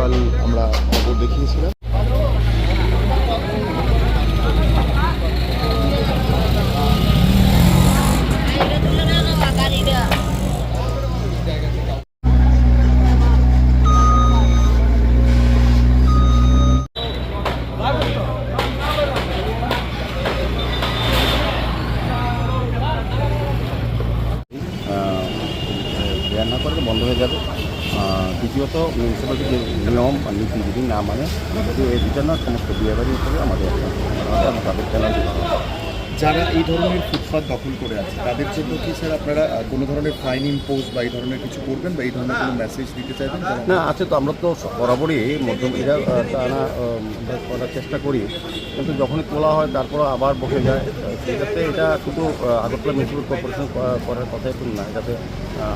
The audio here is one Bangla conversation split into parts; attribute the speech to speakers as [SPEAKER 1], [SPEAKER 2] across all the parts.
[SPEAKER 1] গতকাল আমরা খবর দেখিয়েছিলাম।
[SPEAKER 2] বন্ধ হয়ে যাবে। দ্বিতীয়ত মিউনিসিপ্যালিটি যে নিয়ম বা নীতি যদি না মানে কিন্তু এই দুটার সমস্ত বিয়ে বাড়ি হিসেবে আমাদের আমরা তাদের পেনাল্টি
[SPEAKER 1] যারা এই ধরনের ফুটপাত দখল করে আছে তাদের জন্য কি স্যার আপনারা কোনো ধরনের ফাইন ইম্পোজ বা এই ধরনের কিছু করবেন বা এই ধরনের কোনো মেসেজ দিতে চাইবেন?
[SPEAKER 2] না আছে তো আমরা তো বরাবরই মধ্যম এরা টানা করার চেষ্টা করি। কিন্তু যখনই তোলা হয় তারপর আবার বসে যায়। সেক্ষেত্রে এটা শুধু আগরতলা মিউনিসিপ্যাল কর্পোরেশন করার কথাই কিন্তু না। এটাতে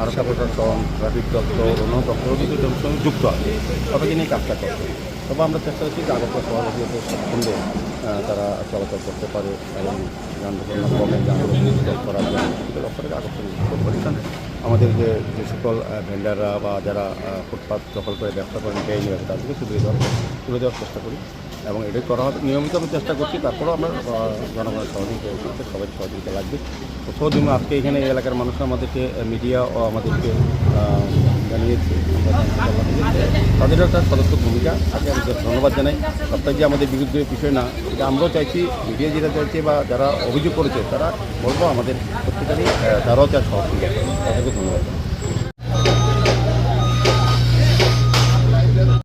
[SPEAKER 2] আরক্ষা প্রশাসন ট্রাফিক দপ্তর অন্য দপ্তরও কিন্তু সঙ্গে যুক্ত আছে। সবাইকে নিয়ে কাজটা করছে তবে আমরা চেষ্টা করছি যে আগরতলা শহরে আহ, তারা চলাচল করতে পারে এবং যানবাহন কমে যানবাহন করার জন্য। রেখে আমাদের যে যে সকল ভেন্ডাররা বা যারা ফুটপাত দখল করে ব্যবসা করেন বেআইনি ব্যবসা তাদেরকে তুলে দেওয়ার তুলে দেওয়ার চেষ্টা করি এবং এটাই করা হবে। নিয়মিত আমি চেষ্টা করছি, তারপরেও আমরা জনগণের সহযোগিতা করতে সবাই সহযোগিতা লাগবে। দিন আজকে এখানে এলাকার মানুষ আমাদেরকে মিডিয়া ও আমাদেরকে জানিয়েছে তাদেরও একটা সদস্য ভূমিকা, তাকে আমি ধন্যবাদ জানাই। সবটাই যে আমাদের বিরুদ্ধে বিষয় না, এটা আমরাও চাইছি, মিডিয়া যেটা চাইছে বা যারা অভিযোগ করেছে, তারা বলব আমাদের প্রত্যেকেরই তারাও চার সহযোগিতা তাদেরকে ধন্যবাদ।